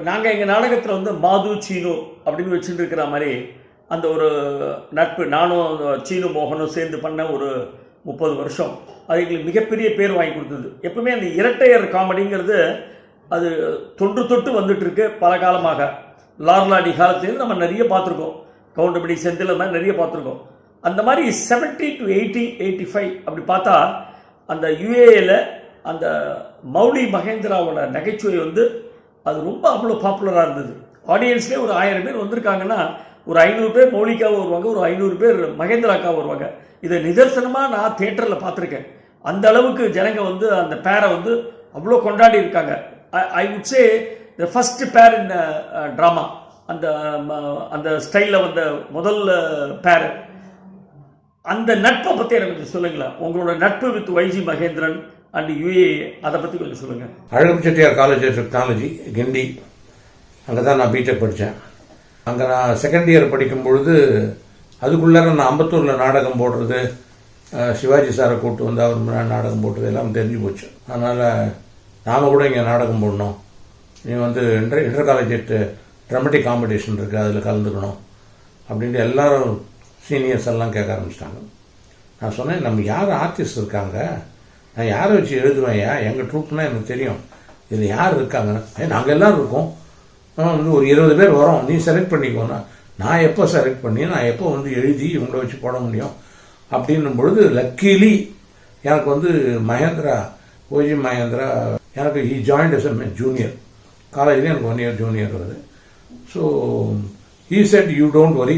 இப்போ நாங்கள் எங்கள் நாடகத்தில் வந்து மாது சீனு அப்படின்னு வச்சுட்டு இருக்கிற மாதிரி அந்த ஒரு நட்பு நானும் சீனு மோகனும் சேர்ந்து பண்ண ஒரு முப்பது வருஷம். அது எங்களுக்கு மிகப்பெரிய பேர் வாங்கி கொடுத்தது. எப்பவுமே அந்த இரட்டையர் காமெடிங்கிறது அது தொன்று தொட்டு வந்துட்டுருக்கு பல காலமாக. லார்லாடி காலத்துலேருந்து நம்ம நிறைய பார்த்துருக்கோம். கவுண்டமணி செந்தில் மாதிரி நிறைய பார்த்துருக்கோம். அந்த மாதிரி 70 டு எயிட்டி எயிட்டி ஃபைவ் அப்படி பார்த்தா அந்த யுஏஏல அந்த மௌலி மகேந்திராவோட நகைச்சுவை வந்து அது ரொம்ப அவ்வளோ பாப்புலராக இருந்தது. ஆடியன்ஸ்லேயே ஒரு ஆயிரம் பேர் வந்திருக்காங்கன்னா ஒரு ஐநூறு பேர் மௌலிக்காக வருவாங்க ஒரு ஐநூறு பேர் மகேந்திராக்கா வருவாங்க. இதை நிதர்சனமாக நான் தேட்டரில் பார்த்துருக்கேன். அந்த அளவுக்கு ஜனங்க வந்து அந்த பேரை வந்து அவ்வளோ கொண்டாடி இருக்காங்க. I would say the first பேர் இன் ட்ராமா அந்த ம- அந்த ஸ்டைலில் வந்த முதல் uh, பேர் அந்த நட்பை பற்றி எனக்கு கொஞ்சம் சொல்லுங்களேன். உங்களோட நட்பு with YG Mahendran and UA அதை பற்றி கொஞ்சம் சொல்லுங்கள் Alagappa Chettiar College of Technology Guindy. அங்கே தான் நான் பிடெக் படித்தேன் அங்கே நான் செகண்ட் இயர் படிக்கும் பொழுது அதுக்குள்ளார நான் அம்பத்தூரில் நாடகம் போடுறது சிவாஜி சாரை கூப்பிட்டு வந்து அவர் முன்னாடி நாடகம் போட்டது எல்லாம் தெரிஞ்சு போச்சு. அதனால் நாம் கூட இங்கே நாடகம் போடணும். நீ வந்து inter inter college dramatic competition இருக்குது அதில் கலந்துக்கணும். அப்படின்ட்டு எல்லாரும் சீனியர்ஸ் எல்லாம் கேட்க ஆரம்பிச்சிட்டாங்க. நான் சொன்னேன் நம்ம யார் ஆர்டிஸ்ட் இருக்காங்க? நான் யாரை வச்சு எழுதுவேன்யா எங்கள் ட்ரூப்னால் எனக்கு தெரியும். இதில் யார் இருக்காங்கன்னா ஏ நாங்கள் எல்லோரும் இருக்கோம். வந்து ஒரு இருபது பேர் வரோம். நீ செலக்ட் பண்ணிக்கோன்னா நான் எப்போ செலக்ட் பண்ணி நான் எப்போ வந்து எழுதி இவங்கள வச்சு போட முடியும்? அப்படின்னும் பொழுது லக்கீலி எனக்கு வந்து மகேந்திரா ஓஜி மகேந்திரா எனக்கு he joined S M junior காலேஜில் எனக்கு ஒன் இயர் ஜூனியர் வருது. So he said you don't worry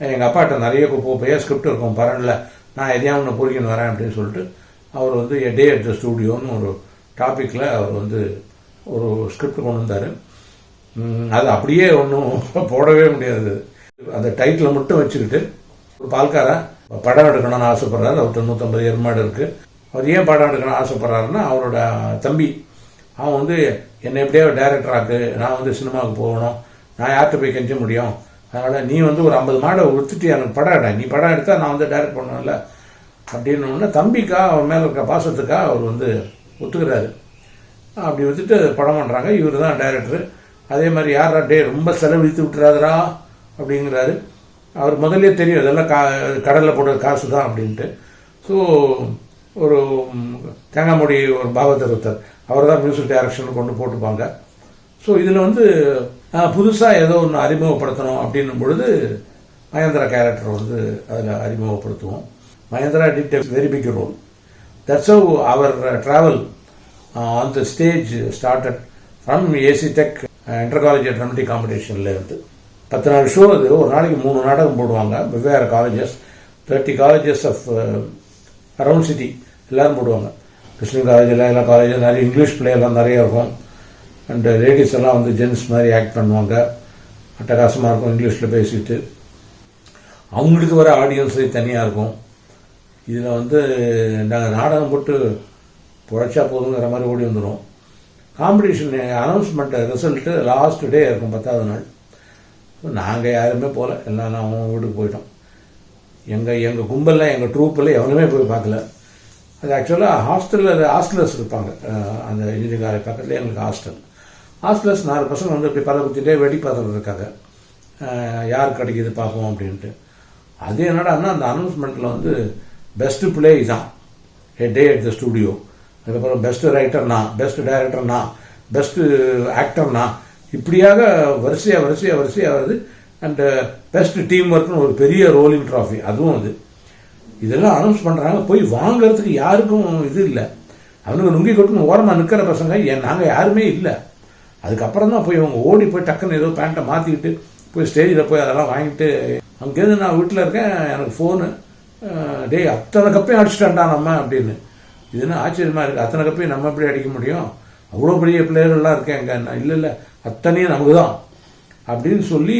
எங்கள் அப்பாட்ட நிறைய பேர் பெரிய ஸ்கிரிப்ட் இருக்கும் பரவாயில்ல நான் எதையா ஒன்று பொறிக்கின்னு வரேன் அப்படின்னு சொல்லிட்டு அவர் வந்து எ டே அட் த ஸ்டூடியோன்னு ஒரு டாப்பிக்கில் அவர் வந்து ஒரு ஸ்கிரிப்ட் கொண்டு வந்தார். அது அப்படியே ஒன்றும் போடவே முடியாது. அந்த டைட்டிலை மட்டும் வச்சுக்கிட்டு ஒரு பால்காரா படம் எடுக்கணும்னு ஆசைப்படுறாரு. அவர் நூற்றம்பது எருமாடு இருக்குது அவர் ஏன் படம் எடுக்கணும்னு ஆசைப்படுறாருன்னா அவரோட தம்பி அவன் வந்து என்னை எப்படியோ டைரக்டர் நான் வந்து சினிமாவுக்கு போகணும். நான் யார்கிட்ட போய் கெஞ்ச முடியும்? அதனால் நீ வந்து ஒரு ஐம்பது மாடை வித்துட்டு எனக்கு படம் எடு. நீ படம் எடுத்தால் நான் வந்து டைரக்ட் பண்ணுவேன்ல. அப்படின்னு தம்பிக்காக தம்பிக்கா மேலே இருக்க பாசத்துக்காக அவர் வந்து ஒத்துக்கிறாரு. அப்படி வச்சுட்டு படம் பண்ணுறாங்க இவர் தான் டைரக்டர் அதே மாதிரி யாரா டே ரொம்ப செலவழித்து விட்டுறாதரா அப்படிங்கிறாரு. அவர் முதல்ல தெரியும் இதெல்லாம் கா கடலில் போடுற காசு தான் அப்படின்ட்டு. ஸோ ஒரு தேங்காமொழி ஒரு பாகவதர் ஒருத்தர் அவர் தான் மியூசிக் டைரக்ஷன் கொண்டு போட்டுப்பாங்க. ஸோ இதில் வந்து புதுசாக ஏதோ ஒன்று அறிமுகப்படுத்தணும் அப்படின்னும் பொழுது மகேந்திரா கேரக்டர் வந்து அதில் அறிமுகப்படுத்துவோம். Mahendra did uh, uh, a very big role that's how our travel on the stage started from AC Tech inter college dramatic காம்படிஷனில் பத்து நாள் ஷோ அது ஒரு நாளைக்கு மூணு நாடகம் போடுவாங்க. வெவ்வேறு colleges thirty colleges of around city எல்லோரும் போடுவாங்க. கிருஷ்ணன் காலேஜில் எல்லா காலேஜும் நிறைய இங்கிலீஷ் பிளே நிறைய இருக்கும். அண்ட் லேடிஸ் uh, எல்லாம் வந்து ஜென்ஸ் மாதிரி ஆக்ட் பண்ணுவாங்க. அட்டகாசமாக இருக்கும் இங்கிலீஷில் பேசிட்டு. அவங்களுக்கு வர ஆடியன்ஸே தனியாக இருக்கும். இதில் வந்து நாங்கள் நாடகம் போட்டு புழைச்சா போதுங்கிற மாதிரி ஓடி வந்துடும் competition announcement result last day இருக்கும் பத்தாவது நாள். நாங்கள் யாருமே போகல எல்லாம் நான் அவங்க வீட்டுக்கு போயிட்டோம். எங்கள் எங்கள் கும்பலில் எங்கள் ட்ரூப்பில் எவனுமே போய் பார்க்கல. அது ஆக்சுவலாக ஹாஸ்டலில் ஹாஸ்டலர்ஸ் இருப்பாங்க. அந்த இன்ஜினியரிங் காலேஜ் பக்கத்தில் எங்களுக்கு ஹாஸ்டல் ஹாஸ்டலர்ஸ் நாலு பசங்க வந்து இப்படி பல குத்திட்டே வெடி பார்த்துட்டு இருக்காங்க. யார் கிடைக்கிது பார்ப்போம் அப்படின்ட்டு. அது என்னடான்னா அந்த அனௌன்ஸ்மெண்ட்டில் வந்து பெஸ்ட் பிளே தான் a day at the studio அதுக்கப்புறம் பெஸ்ட் ரைட்டர்னா பெஸ்ட்டு பெஸ்ட் பெஸ்ட்டு ஆக்டர்னா பெஸ்ட் இப்படியாக வரிசையாக வரிசையாக வரிசையாக வருது. அண்ட் பெஸ்ட் டீம் ஒர்க்னு ஒரு பெரிய ரோலிங் ட்ராஃபி அதுவும் அது. இதெல்லாம் அனௌன்ஸ் பண்ணுறாங்க போய் வாங்குறதுக்கு யாருக்கும் இது இல்லை. அவனுங்க நுங்கி கொட்டுன்னு ஓரமாக நிற்கிற பசங்க ஏன் நாங்கள் யாருமே இல்லை. அதுக்கப்புறம் தான் போய் அவங்க ஓடி போய் டக்குன்னு ஏதோ பேண்ட்டை மாற்றிக்கிட்டு போய் ஸ்டேஜில் போய் அதெல்லாம் வாங்கிட்டு அங்கேருந்து நான் வீட்டில் இருக்கேன் எனக்கு ஃபோனு டேய் அத்தனை கப்பையும் அடிச்சிட்டான்டா நம்ம அப்படின்னு. இதுன்னு ஆச்சரியமாக இருக்குது அத்தனை கப்பையும் நம்ம எப்படி அடிக்க முடியும்? அவ்வளோ பெரிய பிளேயர்கள்லாம் இருக்கேன் அங்கே இல்லை இல்லை. அத்தனையும் நமக்கு தான் அப்படின்னு சொல்லி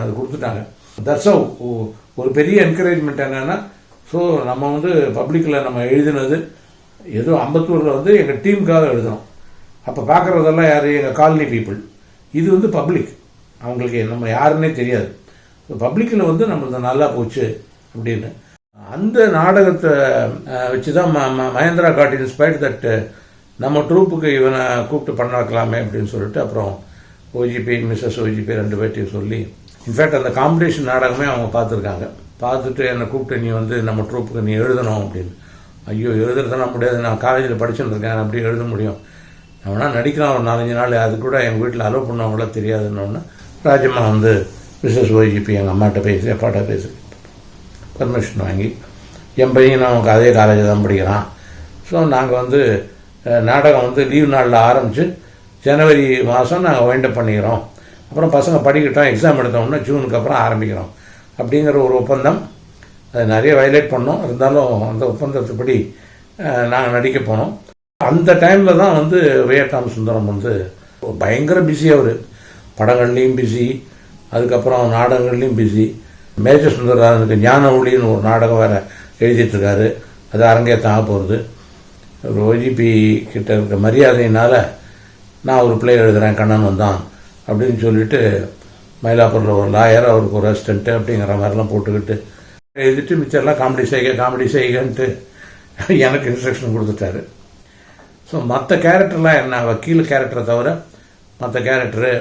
அது கொடுத்துட்டாங்க. தர்சவ் ஒரு பெரிய என்கரேஜ்மெண்ட் என்னென்னா ஸோ நம்ம வந்து பப்ளிக்கில் நம்ம எழுதினது ஏதோ அம்பத்தூரில் வந்து எங்கள் டீமுக்காக எழுதணும் அப்போ பார்க்குறதெல்லாம் யார்? எங்கள் காலனி பீப்புள் இது வந்து பப்ளிக் அவங்களுக்கு நம்ம யாருன்னே தெரியாது. பப்ளிக்கில் வந்து நம்மளது நல்லா போச்சு அப்படின்னு. அந்த நாடகத்தை வச்சு தான் ம ம- மகேந்திரா காட் இன்ஸ்பைர்ட் தட் நம்ம ட்ரூப்புக்கு இவனை கூப்பிட்டு பண்ண வைக்கலாமே அப்படின்னு சொல்லிட்டு அப்புறம் ஓஜிபி மிஸ்ஸஸ் ஓஜிபி ரெண்டு பேர்ட்டையும் சொல்லி இன்ஃபேக்ட் அந்த காம்படிஷன் நாடகமே அவங்க பார்த்துருக்காங்க. பார்த்துட்டு என்னை கூப்பிட்டு நீ வந்து நம்ம ட்ரூப்புக்கு நீ எழுதணும் அப்படின்னு. ஐயோ எழுதுறதுனா முடியாது. நான் காலேஜில் படிச்சுட்டு இருக்கேன். அப்படி எழுத முடியும்? அவனா நடிக்கலாம். ஒரு நாலஞ்சு நாள். அது கூட எங்கள் வீட்டில் அலோவ் பண்ணவங்களாம் தெரியாதுன்னொன்னே ராஜம்மா வந்து மிஸ்ஸஸ் ஓஜிபி எங்கள் அம்மாட்ட பேசி அப்பாட்ட பேசி. பர்மிஷன் வாங்கி என் பையன் அவனுக்கு அதே காலேஜ் தான் படிக்கிறான். ஸோ நாங்கள் வந்து நாடகம் வந்து லீவ் நாளில் ஆரம்பித்து ஜனவரி மாதம் நாங்கள் வைண்டப் பண்ணிக்கிறோம். அப்புறம் பசங்க படிக்கட்டும் எக்ஸாம் எடுத்தோம்னா ஜூனுக்கு அப்புறம் ஆரம்பிக்கிறோம். அப்படிங்கிற ஒரு ஒப்பந்தம். அது நிறைய வயலேட் பண்ணோம். இருந்தாலும் அந்த ஒப்பந்தத்துப்படி நாங்கள் நடிக்க போனோம். அந்த டைமில் தான் வந்து வியட்நாம் சுந்தரம் வந்து பயங்கர பிஸி அவர். படங்கள்லேயும் பிஸி அதுக்கப்புறம் நாடகங்கள்லேயும் பிஸி மேஜர் சுந்தரராஜனுக்கு ஞான ஒளின்னு ஒரு நாடகம் வேறு எழுதிட்டுருக்காரு. அது அரங்கேற்றம் ஆக போகிறது ஓஜிபி கிட்ட இருக்க மரியாதையினால் நான் ஒரு பிள்ளை எழுதுகிறேன் கண்ணன் வந்தான் அப்படின்னு சொல்லிட்டு மயிலாப்பூரில் ஒரு லாயர் அவருக்கு ஒரு அசிஸ்டண்ட்டு அப்படிங்கிற மாதிரிலாம் போட்டுக்கிட்டு எழுதிட்டு மிச்சர்லாம் காமெடி செய்க காமெடி செய்கன்ட்டு எனக்கு இன்ஸ்ட்ரக்ஷன் கொடுத்துட்டாரு. ஸோ மற்ற கேரக்டர்லாம் என்ன? வக்கீல் கேரக்டரை தவிர மற்ற கேரக்டரு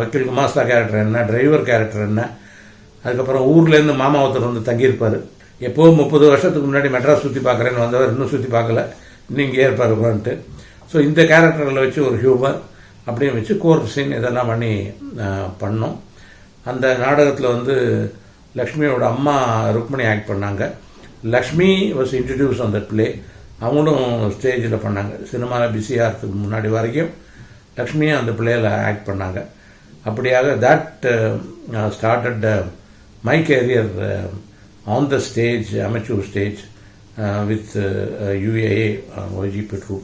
வக்கீல் குமாஸ்தா கேரக்டர் என்ன? டிரைவர் கேரக்டர் என்ன? அதுக்கப்புறம் ஊர்லேருந்து மாமா ஒருத்தர் வந்து தங்கியிருப்பார். எப்போவும் முப்பது வருஷத்துக்கு முன்னாடி மெட்ராஸ் சுற்றி பார்க்குறேன்னு வந்தவர் இன்னும் சுற்றி பார்க்கல. இன்னும் இங்கே இருப்பார் உட்காந்துட்டு ஸோ இந்த கேரக்டர்களை வச்சு ஒரு ஹியூமர் அப்படியும் வச்சு கோர் சீன் இதெல்லாம் பண்ணி பண்ணோம். அந்த நாடகத்தில் வந்து லக்ஷ்மியோட அம்மா ருக்மணி ஆக்ட் பண்ணாங்க. லக்ஷ்மி வாஸ் இன்ட்ரடியூஸ் அந்த பிளே அவங்களும் ஸ்டேஜில் பண்ணாங்க. சினிமாவில் பிஸியாக இருக்கிறதுக்கு முன்னாடி வரைக்கும் லக்ஷ்மியும் அந்த பிளேயில் ஆக்ட் பண்ணாங்க. அப்படியாக that started my career on the stage amateur stage with UAA YG பெட்ரூ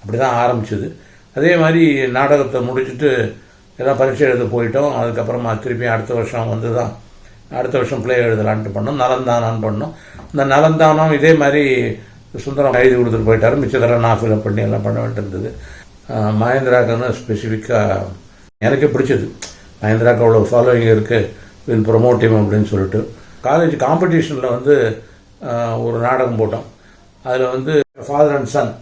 அப்படி தான் ஆரம்பிச்சது. அதே மாதிரி நாடகத்தை முடிச்சுட்டு எல்லாம் பரீட்சை எழுத போயிட்டோம். அதுக்கப்புறமா திருப்பி அடுத்த வருஷம் வந்து தான் அடுத்த வருஷம் பிளே எழுதலான்ட்டு பண்ணோம். நலந்தானான்னு பண்ணோம். இந்த நலந்தானம் இதே மாதிரி சுந்தரம் எழுதி கொடுத்துட்டு போயிட்டாரு. மிச்சதெல்லாம் நான் ஃபில்அப் பண்ணி எல்லாம் பண்ண வேண்டியிருந்தது மகேந்திராக்கன்னு ஸ்பெசிஃபிக்காக எனக்கு பிடிச்சது. மகேந்திராக்கு அவ்வளோ ஃபாலோவிங் இருக்குது வில் ப்ரொமோட்டிவ் அப்படின்னு சொல்லிட்டு. காலேஜ் காம்படிஷனில் வந்து ஒரு நாடகம் போட்டோம். அதில் வந்து ஃபாதர் அண்ட் சன்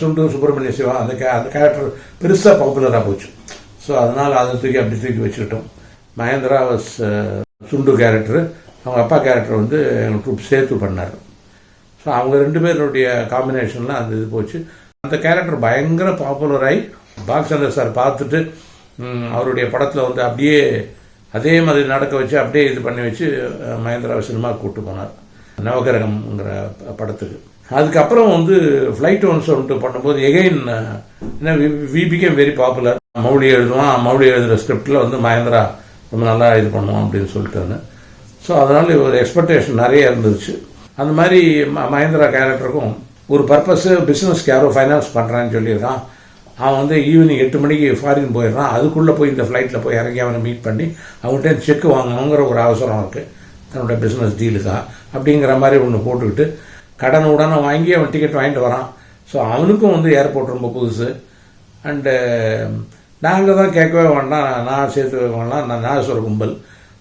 சுண்டு சுப்பிரமணிய சிவா அந்த கே அந்த கேரக்டர் பெருசாக பாப்புலராக போச்சு. ஸோ அதனால் அதை தூக்கி அப்படி தூக்கி வச்சுக்கிட்டோம். மகேந்திரா வாஸ் சுண்டு கேரக்டர் அவங்க அப்பா கேரக்டர் வந்து எங்கள் ட்ரூப் சேர்த்து பண்ணார். ஸோ அவங்க ரெண்டு பேருடைய காம்பினேஷனில் அந்த இது போச்சு. அந்த கேரக்டர் பயங்கர பாப்புலராகி பாக்ஸ் சார் பார்த்துட்டு அவருடைய படத்தில் வந்து அப்படியே அதே மாதிரி நடக்க வச்சு அப்படியே இது பண்ணி வச்சு மகேந்திராவை சினிமா கூப்பிட்டு போனார். நவகிரகம்ங்கிற ப- படத்துக்கு. அதுக்கப்புறம் வந்து ஃப்ளைட் ஒன்ஸ் ஒன்று பண்ணும்போது எகைன் என்ன we become very popular Mouli எழுதுவான் Mouli எழுதுகிற ஸ்கிரிப்டில் வந்து மகேந்திரா ரொம்ப நல்லா இது பண்ணுவான் அப்படின்னு சொல்லிட்டு ஸோ அதனால் ஒரு எக்ஸ்பெக்டேஷன் நிறைய இருந்துச்சு. அந்த மாதிரி ம- மகேந்திரா கேரக்டருக்கும் ஒரு பர்பஸு பிஸ்னஸ்க்கு யாரோ ஃபைனான்ஸ் பண்ணுறான்னு சொல்லியிருக்கான். அவன் வந்து ஈவினிங் எட்டு மணிக்கு ஃபாரின் போயிடுறான். அதுக்குள்ளே போய் இந்த ஃப்ளைட்டில் போய் இறங்கி அவனை மீட் பண்ணி அவன்கிட்ட செக் வாங்கணுங்கிற ஒரு அவசரம் இருக்குது தன்னோட பிஸ்னஸ் டீலுக்கா அப்படிங்கிற மாதிரி ஒன்று போட்டுக்கிட்டு கடன் உடனே வாங்கி அவன் டிக்கெட் வாங்கிட்டு வரான். ஸோ அவனுக்கும் வந்து ஏர்போர்ட் ரொம்ப புதுசு. அண்டு நாங்கள் தான் கேட்கவே வேண்டாம். நான் சேர்த்து வேண்டாம். நான் நாகஸ்வர கும்பல்.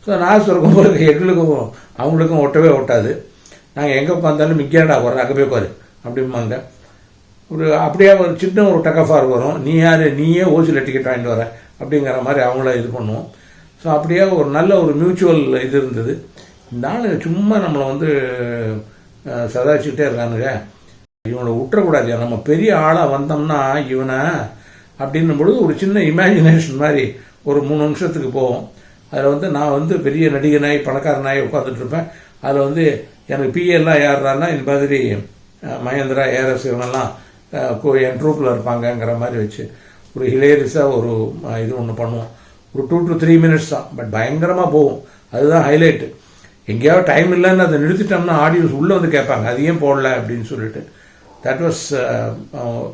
ஸோ நாகஸ்வர கும்பலுக்கு எங்களுக்கும் அவங்களுக்கும் ஒட்டவே ஒட்டாது. நாங்கள் எங்கே உட்காந்தாலும் மிக்கேடா வர்ற அங்கே போய் உட்காரு. அப்படிம்பாங்க. ஒரு அப்படியே ஒரு சின்ன ஒரு டக்கஃபார் வரும். நீ யார்? நீயே ஓசியில் டிக்கெட் வாங்கிட்டு வர. அப்படிங்கிற மாதிரி அவங்கள இது பண்ணுவோம். ஸோ அப்படியே ஒரு நல்ல ஒரு மியூச்சுவல் இது இருந்தது. இந்த ஆளுங்க சும்மா நம்மளை வந்து சதாச்சிக்கிட்டே இருக்கானுங்க. இவனை விட்டுறக்கூடாது. நம்ம பெரிய ஆளாக வந்தோம்னா இவனை அப்படின்னும் பொழுது ஒரு சின்ன இமேஜினேஷன் மாதிரி ஒரு மூணு நிமிஷத்துக்கு போவோம். அதில் வந்து நான் வந்து பெரிய நடிகனாய் பணக்காரனாய் உட்காந்துட்டு இருப்பேன். அதில் வந்து எனக்கு பிஏலாம் எல்லாம் யாருறான்னா இந்த மாதிரி மகேந்திரா ஏரஸ் இவங்கெல்லாம் என் ட்ரூப்பில் இருப்பாங்கங்கிற மாதிரி வச்சு. ஒரு ஹிலேரியஸாக ஒரு இது ஒன்று பண்ணுவோம். ஒரு டூ டு த்ரீ மினிட்ஸ் தான். பட் பயங்கரமாக போகும். அதுதான் ஹைலைட்டு எங்கேயாவது டைம் இல்லைன்னு அதை நிறுத்திட்டோம்னா ஆடியன்ஸ் உள்ளே வந்து கேட்பாங்க. அது ஏன் போடல அப்படின்னு சொல்லிட்டு. தட் வாஸ்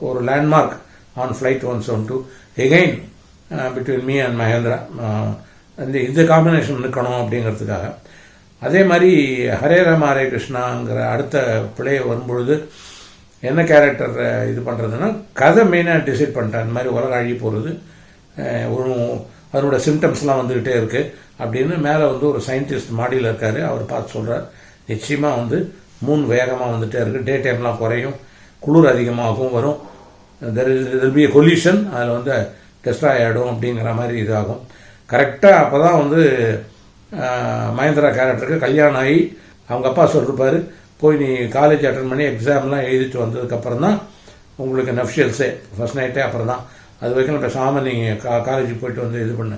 ஒரு landmark on flight one seven two again between me and Mahendra இந்த இந்த காம்பினேஷன் நிற்கணும் அப்படிங்கிறதுக்காக. அதே மாதிரி ஹரே ராம ஹரே கிருஷ்ணாங்கிற அடுத்த பிள்ளையை வரும்பொழுது என்ன கேரக்டர் இது பண்ணுறதுன்னா கதை மெயினாக டிசைட் பண்ணிட்டேன். அந்த மாதிரி உலகம் அழகி போகிறது ஒரு அதனோட சிம்டம்ஸ்லாம் வந்துக்கிட்டே இருக்குது அப்படின்னு மேலே வந்து ஒரு சயின்டிஸ்ட் மாடியில் இருக்கார். அவர் பார்த்து சொல்கிறார் நிச்சயமாக வந்து மூன் வேகமாக வந்துகிட்டே இருக்குது டே டைம்லாம் குறையும். குளிர் அதிகமாகவும் வரும். தெர் தெர் பி கொல்யூஷன் அதில் வந்து டெஸ்ட்ராய் ஆகிடும் அப்படிங்கிற மாதிரி இதாகும். கரெக்டாக அப்போ தான் வந்து மகேந்திரா கேரக்டருக்கு கல்யாணம் ஆகி அவங்க அப்பா சொல்லிருப்பார் போய் நீ காலேஜ் அட்டன் பண்ணி எக்ஸாம்லாம் எழுதிட்டு வந்ததுக்கப்புறம் தான் உங்களுக்கு நஃப்ஷியல்ஸே ஃபர்ஸ்ட் நைட்டே அப்புறம் தான் அது வரைக்கும் பேசாமல் நீங்கள் கா காலேஜ் போயிட்டு வந்து இது பண்ணு.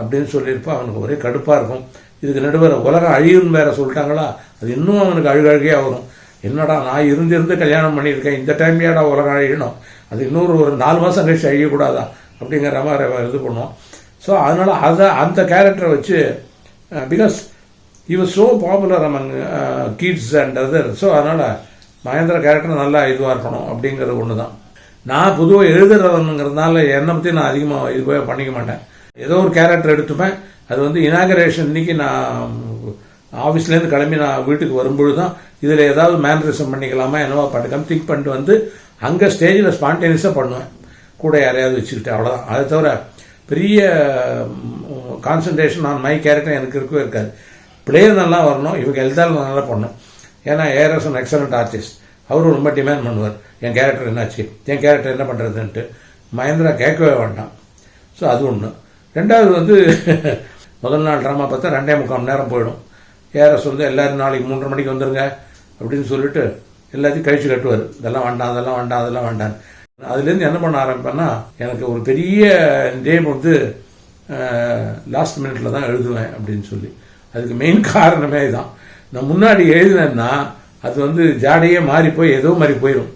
அப்படின்னு சொல்லியிருப்போம் அவனுக்கு ஒரே கடுப்பாக இருக்கும். இதுக்கு நடுவர் உலகம் அழியும்னு வேற சொல்லிட்டாங்களா? அது இன்னும் அவனுக்கு அழுகழுகையாக வரும். என்னடா நான் இருந்து இருந்து கல்யாணம் பண்ணியிருக்கேன். இந்த டைம்லேயாடா உலகம் அழியணும்? அது இன்னொரு ஒரு நாலு மாதம் கழிச்சு அழியக்கூடாதா? அப்படிங்கிற மாதிரி இது பண்ணுவோம் ஸோ அதனால் அதை அந்த கேரக்டரை வச்சு because he was so popular among kids and other so அதனால் மகேந்திர கேரக்டர் நல்லா இதுவாக இருக்கணும் அப்படிங்கிறது ஒன்று தான் நான் பொதுவாக எழுதுறவனுங்கிறதுனால என்னை பற்றி நான் அதிகமாக இது போய் பண்ணிக்க மாட்டேன். ஏதோ ஒரு கேரக்டர் எடுத்துப்பேன். அது வந்து இனாகரேஷன் இன்னைக்கு நான் ஆஃபீஸ்லேருந்து கிளம்பி நான் வீட்டுக்கு வரும்பொழுது தான் இதில் ஏதாவது மேனரிசம் பண்ணிக்கலாமா என்னவோ பண்ணிக்கலாம் திங்க் பண்ணிட்டு வந்து அங்கே ஸ்டேஜில் ஸ்பான்டேனியஸாக பண்ணுவேன். கூட யாரையாவது வச்சுக்கிட்டு அவ்வளோதான் அதை தவிர பெரிய கான்சன்ட்ரேஷன் ஆன் மை கேரக்டர் எனக்கு இருக்கவே இருக்காது. பிளேயர் நல்லா வரணும். இவங்க எழுதாலும் நல்லா பண்ணணும். ஏன்னா ஏஆர்எஸ் ஒன் எக்ஸலண்ட் ஆர்டிஸ்ட் அவரும் ரொம்ப டிமாண்ட் பண்ணுவார். என் கேரக்டர் என்னாச்சு? என் கேரக்டர் என்ன பண்ணுறதுன்ட்டு மகேந்திரா கேட்கவே வேண்டாம். ஸோ அது ஒன்று ரெண்டாவது வந்து முதல் நாள் ட்ராமா பார்த்தா ரெண்டே முக்கால் மணி நேரம் போயிடும். ஏஆர்எஸ் வந்து எல்லோரும் நாளைக்கு மூன்றரை மணிக்கு வந்துடுங்க அப்படின்னு சொல்லிட்டு எல்லாத்தையும் கழிச்சு கட்டுவார். இதெல்லாம் வேண்டாம் அதெல்லாம் வேண்டாம் அதெல்லாம் வேண்டாம் அதுலேருந்து என்ன பண்ண ஆரம்பிப்பேன்னா எனக்கு ஒரு பெரிய நேம் வந்து லாஸ்ட் மினிட்ல தான் எழுதுவேன் அப்படின்னு சொல்லி. அதுக்கு மெயின் காரணமே தான் நான் முன்னாடி எழுதினேன்னா அது வந்து ஜாடையே மாறி போய் ஏதோ மாதிரி போயிடும்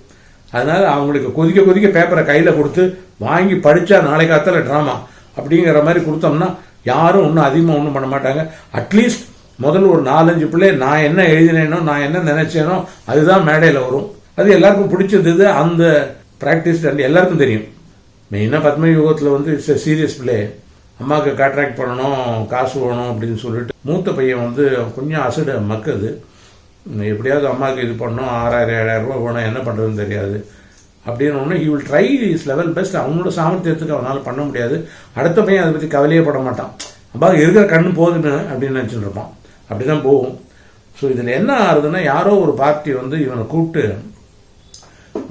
அதனால் அவங்களுக்கு கொதிக்க கொதிக்க பேப்பரை கையில் கொடுத்து வாங்கி படித்தா நாளை காத்தால ட்ராமா அப்படிங்கிற மாதிரி கொடுத்தோம்னா யாரும் ஒன்றும் அதிகமாக ஒன்றும் பண்ண மாட்டாங்க. அட்லீஸ்ட் முதல்ல ஒரு நாலஞ்சு பிள்ளை நான் என்ன எழுதினேனோ நான் என்ன நினைச்சேனோ அதுதான் மேடையில் வரும். அது எல்லாருக்கும் பிடிச்சிருந்தது அந்த ப்ராக்டிஸ் எல்லாருக்கும் தெரியும். மெயினாக பத்ம யுகத்தில் வந்து இட்ஸ் சீரியஸ் பிளே அம்மாவுக்கு காண்ட்ராக்ட் பண்ணணும் காசு வேணும் அப்படின்னு சொல்லிட்டு மூத்த பையன் வந்து கொஞ்சம் அசடு மக்குது. எப்படியாவது அம்மாவுக்கு இது பண்ணணும் ஆறாயிரம் ஏழாயிரம் ரூபாய் வேணும் என்ன பண்ணுறதுன்னு தெரியாது. அப்படின்னு ஒன்று he will try is level best அவனோட சாமர்த்தியத்துக்கு அவனால் பண்ண முடியாது. அடுத்த பையன் அதை பற்றி கவலையே பட மாட்டான். அம்மாவுக்கு இருக்கிற கண்ணு போதுன்னு அப்படின்னு நினச்சிட்டு இருப்பான். அப்படி தான் போகும். ஸோ இதில் என்ன ஆகுதுன்னா யாரோ ஒரு பார்ட்டி வந்து இவனை கூப்பிட்டு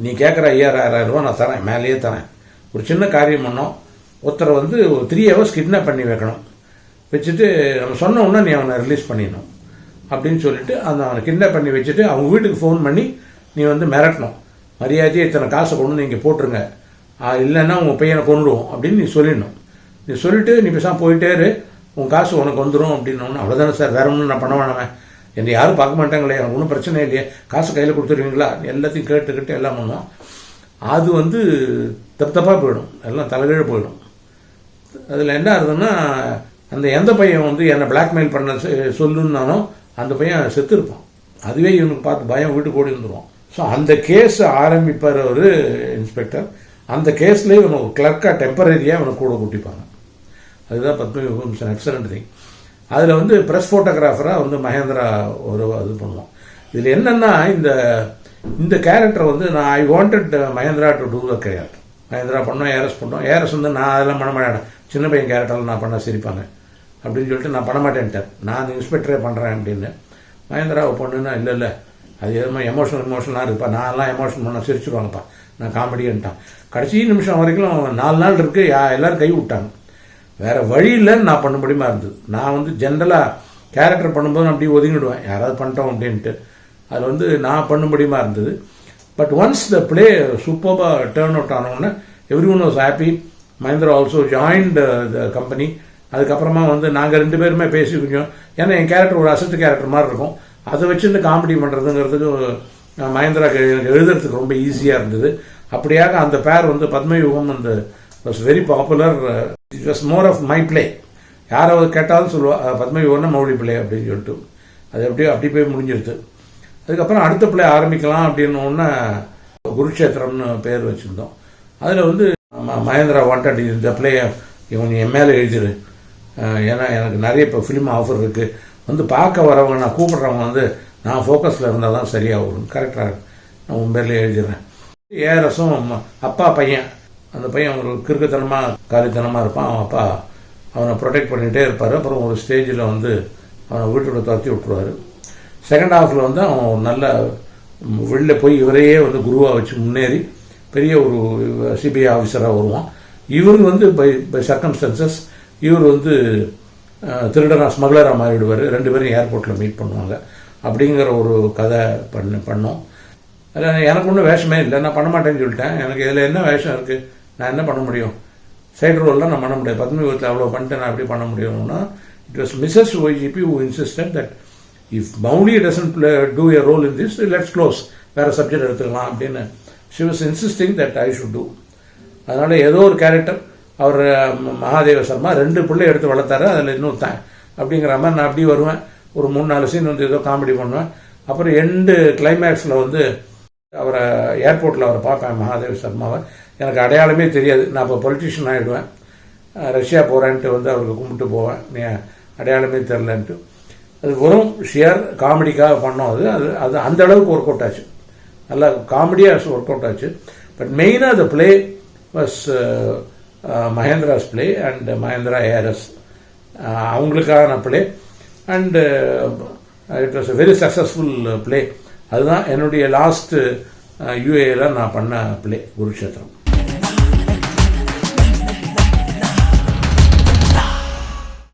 நீ கேட்குற ஐயாயிரம் ரூபா நான் தரேன் மேலேயே தரேன். ஒரு சின்ன காரியம் பண்ணோம். ஒருத்தரை வந்து ஒரு த்ரீ ஹவர்ஸ் கிட்னாப் பண்ணி வைக்கணும். வச்சுட்டு நம்ம சொன்ன உடனே நீ அவனை ரிலீஸ் பண்ணிடணும். அப்படின்னு சொல்லிட்டு அந்த அவனை கிட்னாப் பண்ணி வச்சுட்டு அவங்க வீட்டுக்கு ஃபோன் பண்ணி நீ வந்து மிரட்டணும். மரியாதையை இத்தனை காசை கொண்டு நீங்கள் போட்டுருங்க. இல்லைன்னா உங்கள் பையனை கொண்டுடுவோம் அப்படின்னு நீ சொல்லிடணும். நீ சொல்லிட்டு நீ பேசாமல் போயிட்டே இரு. உன் காசு உனக்கு வந்துடும் அப்படின்னு அவ்வளோதானே சார் வேற ஒன்றும் நான் பண்ண வேணாமே. என்னை யாரும் பார்க்க மாட்டாங்களே எனக்கு ஒன்றும் பிரச்சனை இல்லையே. காசு கையில் கொடுத்துருவீங்களா? எல்லாத்தையும் கேட்டுக்கிட்டு எல்லாம் பண்ணுவோம் அது வந்து தப்பு தப்பாக போயிடும். எல்லாம் தலைகீழ போயிடும். அதில் என்ன ஆகுதுன்னா அந்த எந்த பையன் வந்து என்னை பிளாக்மெயில் பண்ண சொல்லுன்னாலும் அந்த பையன் செத்துருப்பான். அதுவே இவனுக்கு பார்த்து பயம் வீட்டுக்கு ஓடி வந்துடுவான் ஸோ அந்த கேஸ் ஆரம்பிப்பார் ஒரு இன்ஸ்பெக்டர் அந்த கேஸ்லேயே இவனை ஒரு கிளர்க்காக டெம்பரரியாக இவனை கூட கூட்டிப்பாங்க. அதுதான் பத்மவியூகம் இட்ஸ் எக்ஸலண்ட் திங் அதில் வந்து ப்ரெஸ் ஃபோட்டோகிராஃபராக வந்து மகேந்திரா ஒரு இது பண்ணுவோம் இதில் என்னென்னா இந்த இந்த கேரக்டர் வந்து நான் I wanted Mahendra to do the character Mahendra பண்ணோம் ஏரஸ் பண்ணோம். ஏரஸ் வந்து நான் அதெல்லாம் பண்ண மாட்டேன். சின்ன பையன் கேரக்டரில் நான் பண்ண சிரிப்பாங்க. அப்படின்னு சொல்லிட்டு நான் பண்ண மாட்டேன்ட்டேன் நான் இன்ஸ்பெக்டரே பண்ணுறேன் அப்படின்னு. மகேந்திரா பொண்ணுன்னா இல்லை இல்லை. அது எதுவுமே எமோஷனல் எமோஷனலாக இருப்பா. நான்லாம் எமோஷன் பண்ண சிரிச்சிருவாங்கப்பா. நான் காமெடியன்ட்டான் கடைசி நிமிஷம் வரைக்கும் நாலு நாள் இருக்கு. யா- எல்லோரும் கை விட்டாங்க. வேறு வழி இல்லைன்னு நான் பண்ண முடியுமா இருந்தது. நான் வந்து ஜென்ரலாக கேரக்டர் பண்ணும்போது நான் அப்படியே ஒதுங்கிடுவேன். யாராவது பண்ணிட்டோம் அப்படின்ட்டு. அது வந்து நான் பண்ண முடியுமா இருந்தது. பட் ஒன்ஸ் த பிளே சூப்பராக டேர்ன் அவுட் ஆனவுடனே everyone was happy Mahendra also joined the company அதுக்கப்புறமா வந்து நாங்கள் ரெண்டு பேருமே பேசி கொஞ்சம் ஏன்னா என் கேரக்டர் ஒரு அசட்டு கேரக்டர் மாதிரி இருக்கும். அதை வச்சுட்டு காமெடி பண்ணுறதுங்கிறதுக்கு மகேந்திராக்கு எனக்கு எழுதுறதுக்கு ரொம்ப ஈஸியாக இருந்தது. அப்படியாக அந்த பேர் வந்து பத்மயுகம் அந்த was very popular it was more of my play யாராவது கேட்டாலும் சொல்லுவா பத்மயுகம்னா மௌலி பிள்ளை அப்படின்னு சொல்லிட்டு. அது அப்படியே அப்படி போய் முடிஞ்சிருது. அதுக்கப்புறம் அடுத்த பிள்ளை ஆரம்பிக்கலாம் அப்படின்னு ஒன்று குருக்ஷேத்திரம்னு பேர் வச்சுருந்தோம். அதில் வந்து மகேந்திரா வாண்டட் இந்த பிள்ளைய இவன் என் மேலே எழுதிரு. ஏன்னா எனக்கு நிறைய இப்போ ஃபிலிம் ஆஃபர் இருக்குது வந்து பார்க்க வரவங்க நான் கூப்பிட்றவங்க வந்து நான் ஃபோக்கஸில் இருந்தால் தான் சரியாக வரும் கரெக்டாக நான் உன் பேரில் எழுதிடுறேன். ஏஆர்எஸும் அப்பா பையன். அந்த பையன் ஒரு கிறுக்குத்தனமாக காலித்தனமாக இருப்பான். அவன் அப்பா அவனை ப்ரொடெக்ட் பண்ணிகிட்டே இருப்பார். அப்புறம் ஒரு ஸ்டேஜில் வந்து அவனை வீட்டோட துரத்தி விட்டுருவாரு. செகண்ட் ஹாஃபில் வந்து அவன் நல்ல வெளில போய் இவரையே வந்து குருவாக வச்சு முன்னேறி பெரிய ஒரு சிபிஐ ஆஃபீஸராக வருவான். இவர் வந்து பை பை சர்க்கம்ஸ்டன்சஸ் இவர் வந்து அஹ், திருடனா ஸ்மக்லராக மாறிடுவார். ரெண்டு பேரும் ஏர்போர்ட்டில் மீட் பண்ணுவாங்க. அப்படிங்கிற ஒரு கதை பண்ண பண்ணோம். அதில் எனக்கு ஒன்றும் வேஷமே இல்லை. நான் பண்ண மாட்டேன்னு சொல்லிட்டேன். எனக்கு இதில் என்ன வேஷம் இருக்குது நான் என்ன பண்ண முடியும்? சைடு ரோல்லாம் நான் பண்ண முடியாது. பத்மி விபத்தில் அவ்வளோ பண்ணிட்டு நான் எப்படி பண்ண முடியும்னா it was Mrs YGP who insisted that if Mouli doesn't do a role in this let's close வேறு சப்ஜெக்ட் எடுத்துக்கலாம் அப்படின்னு she was insisting that I should do அதனால் ஏதோ ஒரு கேரக்டர் அவர் மகாதேவ சர்மா ரெண்டு பிள்ளை எடுத்து வளர்த்தாரு அதில் இன்னொருத்தன் அப்படிங்கிற மாதிரி நான் அப்படி வருவேன். ஒரு மூணு நாலு சீன் வந்து ஏதோ காமெடி பண்ணுவேன். அப்புறம் எண்டு கிளைமேக்ஸில் வந்து அவரை ஏர்போர்ட்டில் அவரை பார்ப்பேன் மகாதேவ் சர்மாவை. எனக்கு அடையாளமே தெரியாது. நான் இப்போ பொலிட்டிஷியன் ஆகிடுவேன் ரஷ்யா போகிறேன்ட்டு வந்து அவருக்கு கும்பிட்டு போவேன். நீ அடையாளமே தெரிலன்ட்டு அது வெறும் ஷியர் காமெடிக்காக பண்ணோம். அது அது அது அந்த அளவுக்கு ஒர்க் அவுட் ஆச்சு. நல்லா காமெடியாக ஒர்க் அவுட் ஆச்சு. பட் மெயினாக the play was Mahendra's play and Mahendra ARS அவங்களுக்கான play and it was very successful play அதுதான் என்னுடைய லாஸ்ட்டு யூஏல நான் பண்ண பிளே குருக்ஷேத்திரம்